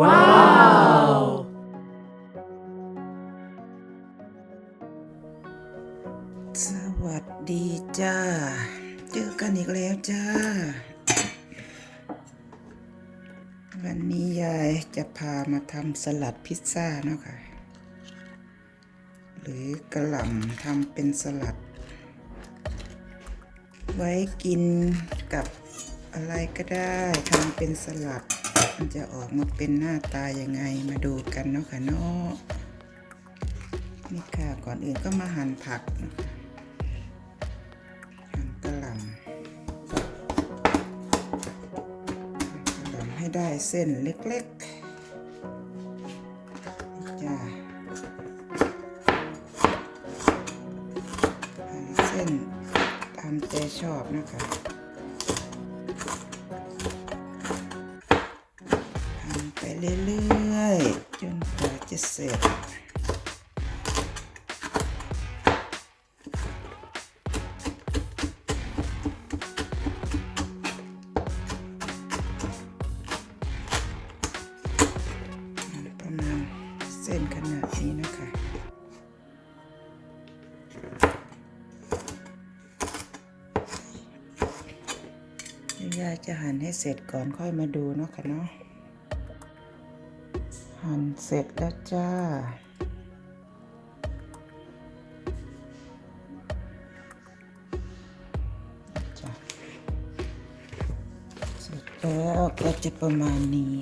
ว้าวสวัสดีจ้า เจอกันอีกแล้วจ้า วันนี้ยายจะพามาทำสลัดพิซซ่าเนาะค่ะ หรือกระหล่ำทำเป็นสลัด ไว้กินกับอะไรก็ได้ทำเป็นสลัด มันจะออกมาเป็นหน้าตายังไงมาดูกันเนาะค่ะเนาะนี่ค่ะก่อนอื่นก็มาหั่นผักหั่นกระหล่ำกระหล่ำให้ได้เส้นเล็กๆจ้าหั่นเส้นตามใจชอบนะคะ เรื่อยๆ จนกว่าจะเสร็จ ประมาณเส้นขนาดนี้นะคะยายจะหั่นให้เสร็จก่อนค่อยมาดูเนาะค่ะเนาะ หั่นเสร็จแล้วจ้าจ้ะเสร็จแล้วก็จะประมาณนี้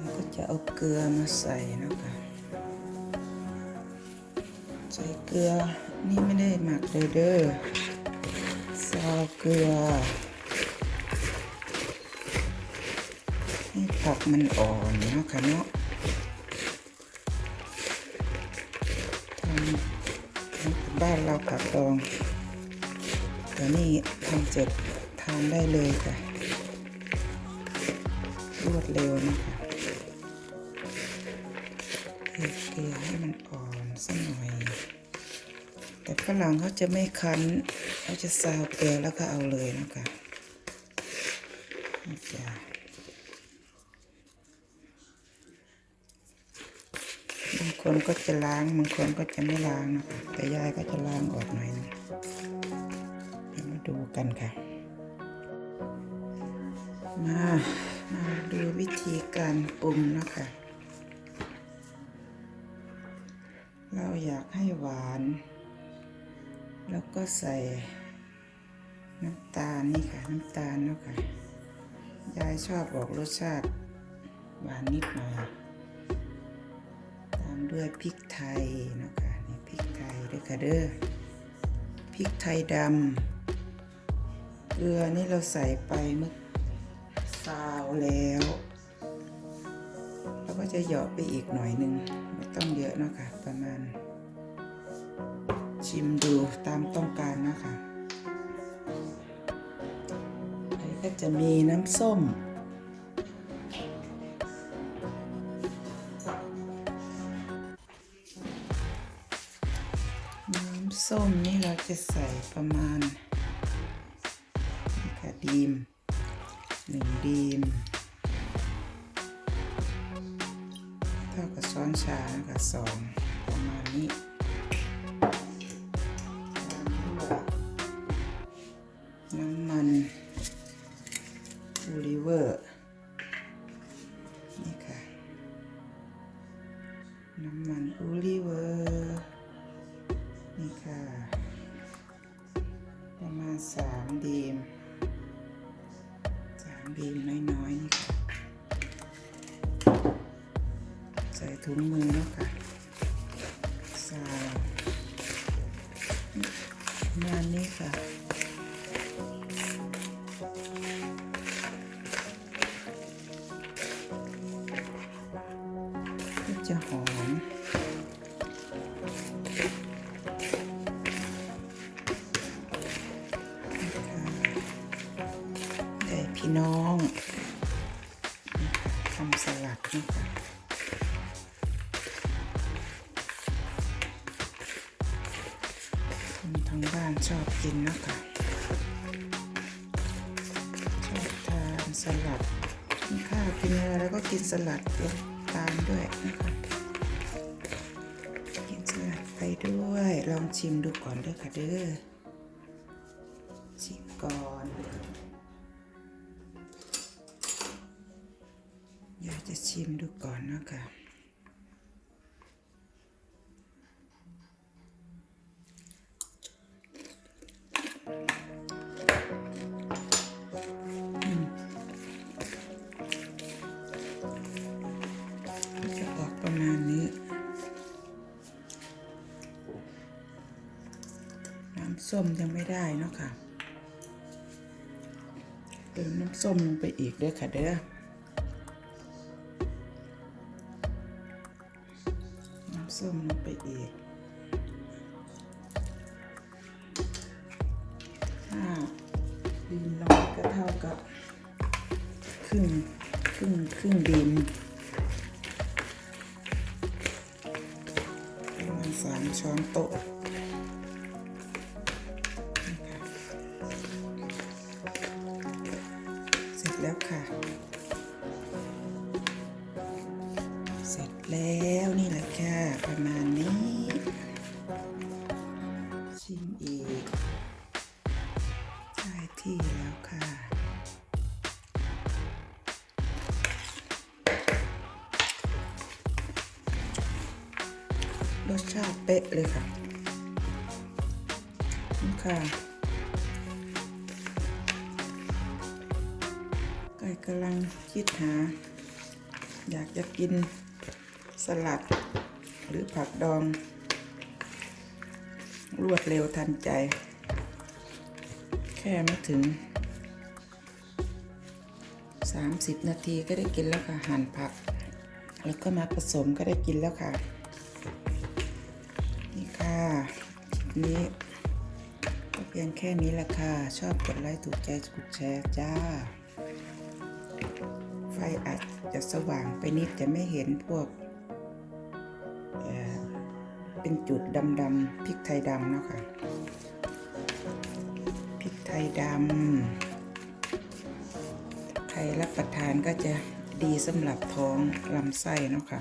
แล้วก็จะเอาเกลือมาใส่นะคะ ส่เกลือ นี่ไม่ได้หมักเลยเด้อซาวเกลือ ให้ผักมันอ่อนเนาะค่ะเนาะทำบ้านเราผักดองแต่นี่ทำเสร็จทานได้เลยค่ะ รวดเร็วนะคะเกลี่ยให้มันอ่อนสักหน่อย แต่ฝรั่งเขาจะไม่คั้นเขาจะซาวเกลือแล้วก็เอาเลยนะคะนี่จ้ะบางคนก็จะล้างบางคนก็จะไม่ล้างนะคะแต่ยายก็จะล้างออกหน่อยนึงมาดูกันค่ะ มามาดูวิธีการปรุงนะคะเราอยากให้หวาน แล้วก็ใส่น้ำตาลนี่ค่ะ น้ำตาลเนาะค่ะ ยายชอบออกรสชาติหวานนิดหน่อย ตามด้วยพริกไทยเนาะค่ะนี่พริกไทยด้วยค่ะเด้อ พริกไทยดำ เกลือนี่เราใส่ไปเมื่อซาวแล้วแล้วก็จะเหยาะไปอีกหน่อยนึง ไม่ต้องเยอะเนอะค่ะ ประมาณ ชิมดูตามต้องการนะคะก็จะมีน้ำส้ม น้ำส้มนี่เราจะใส่ประมาณค่ะดีมหนึ่งดีมเท่ากับช้อนชานะคะสองประมาณนี้ น้ำมันโอลิเวอร์นี่ค่ะ ประมาณสามดีมสามบีมน้อยๆนี่ค่ะใส่ถุงมือแล้วค่ะสาวประมาณนี้ค่ะ จะหอม ได้พี่น้องทำสลัดนะคะคนทางบ้านชอบกินนะคะชอบทานสลัดข้าวกินอะไรแล้วก็กินสลัดเลย ตามด้วยนะคะกินสลัดไปด้วย ลองชิมดูก่อนเด้อค่ะเด้อ ชิมก่อนอยากจะชิมดูก่อนนะคะจะ ส้มยังไม่ได้เนาะค่ะ เติมน้ำส้มลงไปอีกเด้อค่ะเด้อน้ำส้มลงไปอีกถ้าดินลงก็เท่ากับครึ่งครึ่งครึ่งดินประมาณสามช้อนโต๊ะ แล้วนี่แหละค่ะประมาณนี้ชิมอีกได้ที่แล้วค่ะ รสชาติเป๊ะเลยค่ะนี่ค่ะไก่กำลังคิดหา อยากจะกิน สลัด หรือผักดอง รวดเร็วทันใจ แค่ไม่ถึง 30 นาทีก็ได้กินแล้วค่ะ หั่นผัก แล้วก็มาผสมก็ได้กินแล้วค่ะ นี่ค่ะคลิปนี้ก็เพียงแค่นี้ละค่ะ ชอบกดไลค์ถูกใจกดแชร์จ้าไฟอาจจะสว่างไปนิดจะไม่เห็นพวก เป็นจุดดำๆพริกไทยดำเนาะค่ะพริกไทยดำใครรับประทานก็จะดีสำหรับท้องลำไส้เนาะค่ะ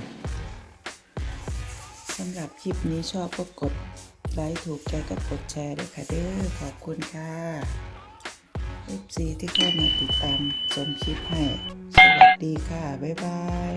สำหรับคลิปนี้ชอบก็กดไลค์ถูกใจก็กดแชร์ด้วยค่ะเด้อขอบคุณค่ะ FC ที่เข้ามาติดตามชมคลิปให้ สวัสดีค่ะ บ๊ายบาย